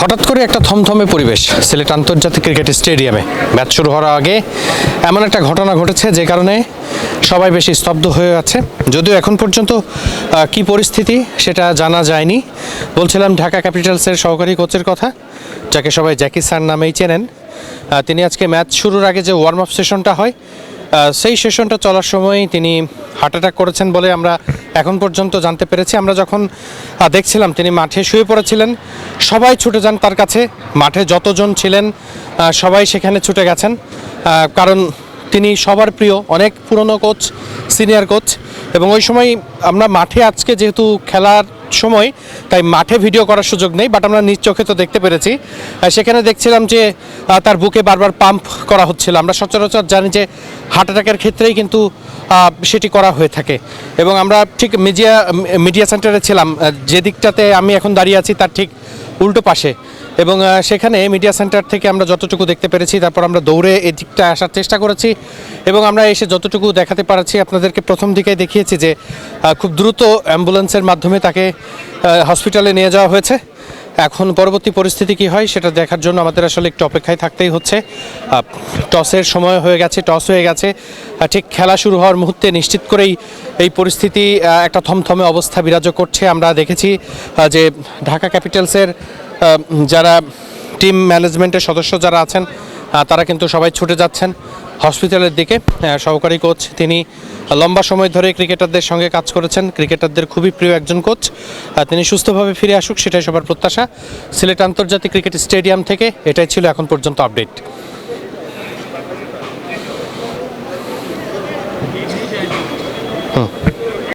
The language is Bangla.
হঠাৎ করে একটা থমথমে পরিবেশ সিলেট আন্তর্জাতিক ক্রিকেট স্টেডিয়ামে। ম্যাচ শুরু হওয়ার আগে এমন একটা ঘটনা ঘটেছে যে কারণে সবাই বেশি স্তব্ধ হয়ে আছে। যদিও এখন পর্যন্ত কি পরিস্থিতি সেটা জানা যায়নি। বলছিলাম ঢাকা ক্যাপিটালসের সহকারী কোচের কথা যাকে সবাই জ্যাকি স্যার নামেই চেনেন। তিনি আজকে ম্যাচ শুরুর আগে যে ওয়ার্ম আপ সেশনটা হয় সেই সেশনটা চলার সময় তিনি হার্ট অ্যাটাক করেছেন বলে আমরা এখন পর্যন্ত জানতে পেরেছি। আমরা যখন দেখছিলাম তিনি মাঠে শুয়ে পড়েছিলেন, সবাই ছুটে যান তার কাছে। মাঠে যতজন ছিলেন সবাই সেখানে ছুটে গেছেন। কারণ তিনি সবার প্রিয়, অনেক পুরনো কোচ সিনিয়র কোচ এবং ওই সময় আমরা মাঠে আজকে যেহেতু খেলার সময়, তাই মাঠে ভিডিও করার সুযোগ নেই বাট আমরা নিজ চোখে তো দেখতে পেরেছি। সেখানে দেখছিলাম যে তার বুকে বারবার পাম্প করা হচ্ছিল। আমরা সচরাচর জানি যে হার্ট অ্যাটাকের ক্ষেত্রেই কিন্তু সেটি করা হয়ে থাকে। এবং আমরা ঠিক মিডিয়া মিডিয়া সেন্টারে ছিলাম। যে দিকটাতে আমি এখন দাঁড়িয়ে আছি, তার ঠিক উল্টো পাশে। এবং সেখানে মিডিয়া সেন্টার থেকে আমরা যতটুকু দেখতে পেরেছি, তারপর আমরা দৌড়ে এই দিকটা আসার চেষ্টা করেছি এবং আমরা এসে যতটুকু দেখাতে পারছি, আপনাদেরকে প্রথম দিকে দেখিয়েছি যে খুব দ্রুত অ্যাম্বুলেন্সের মাধ্যমে তাকে হসপিটালে নিয়ে যাওয়া হয়েছে। এখন পরবর্তী পরিস্থিতি কি হয়, সেটা দেখার জন্য আমাদের আসলে একটু অপেক্ষায় থাকতেই হচ্ছে। টসের সময় হয়ে গেছে, টস হয়ে গেছে। ঠিক খেলা শুরু হওয়ার মুহূর্তে নিশ্চিত করেই এই পরিস্থিতি একটা থমথমে অবস্থা বিরাজ করছে। আমরা দেখেছি যে ঢাকা ক্যাপিটালসের যারা টিম ম্যানেজমেন্টের সদস্য যারা আছেন তারা কিন্তু সবাই ছুটে যাচ্ছেন হসপিটালের দিকে। সহকারী কোচ, তিনি লম্বা সময় ধরে ক্রিকেটারদের সঙ্গে কাজ করেছেন। ক্রিকেটারদের খুবই প্রিয় একজন কোচ। তিনি সুস্থভাবে ফিরে আসুক, সেটাই সবার প্রত্যাশা। সিলেট আন্তর্জাতিক ক্রিকেট স্টেডিয়াম থেকে এটাই ছিল এখন পর্যন্ত আপডেট। হুম।